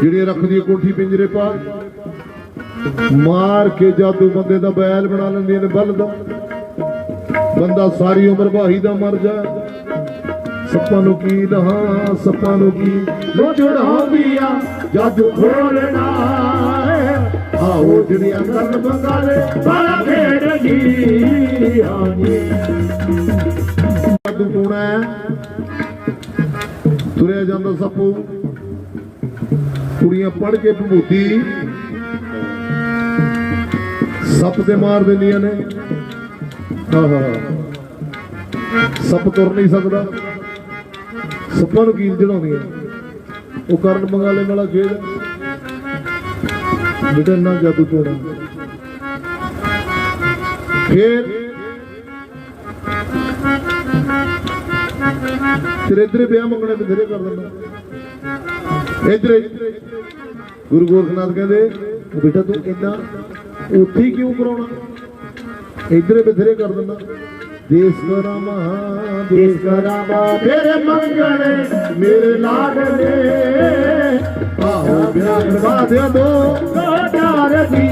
ਜਿਹੜੀਆਂ ਰੱਖਦੀਆਂ ਕੋਠੀ ਪਿੰਜਰੇ ਪਾ ਮਾਰ ਕੇ ਜਾਦੂ ਬੰਦੇ ਦਾ ਬੈਲ ਬਣਾ ਲੈਂਦੀਆਂ ਨੇ ਬਲ ਦਾ ਬੰਦਾ ਸਾਰੀ ਉਮਰ ਭਾਈ ਦਾ ਮਰ ਜਾ ਸੱਪਾਂ ਨੂੰ ਕੀ ਲਹਾ ਸੱਪਾਂ ਨੂੰ ਕੀ ਲੋ ਚੜਾਉਂਦੀਆਂ ਜੱਜ ਖੋਲਣਾ ਆਓ ਜਿਹੜੀਆਂ ਕਰਨ ਬੰਗਾਲੇ ਬਾਲਾ ਖੇਡ ਗਈ ਆਣੀ ਜਾਦੂ ਟੂਣਾ ਹੈ ਜਾਂਦਾ ਸੱਪੂ। ਕੁੜੀਆਂ ਪੜ ਕੇ ਭਮੂਤੀ ਸੱਪ ਤੇ ਮਾਰ ਦਿੰਦੀਆਂ ਨੇ। ਆਹਾ। ਸੱਪ ਤੁਰ ਨਹੀਂ ਸਕਦਾ। ਸੱਪਾਂ ਨੂੰ ਕੀਲ ਚੜਾਉਂਦੀਆਂ ਉਹ ਕਰਨ ਮੰਗਾਲੇ ਵਾਲਾ ਖੇਡ। ਬੇਟਾ ਨਾ ਜਾਦੂ ਟੋਣਾ ਫੇਰ ਤੇਰੇ ਇਧਰੇ ਵਿਆਹ ਮੰਗਣੇ ਬਥੇਰੇ ਕਰ ਦਿੰਦਾ। ਇਧਰੇ ਗੁਰੂ ਗੋਰਖਨਾਥ ਕਹਿੰਦੇ ਬੇਟਾ ਤੂੰ ਇੰਨਾ ਉੱਥੇ ਕਿਉਂ ਕਰਾਉਣਾ? ਇਧਰੇ ਬਥੇਰੇ ਕਰ ਦਿੰਦਾ। ਦੇਸ ਕਰਾਮਾ ਦੇਸ ਕਰਾਮਾ ਤੇਰੇ ਮੰਗਣੇ ਮੇਰੇ ਲਾਡਲੇ। ਆਹੋ, ਵਿਆਹ ਕਰਵਾ ਦਿਆਂ ਦੋ ਕੋਟਾਰ ਦੀ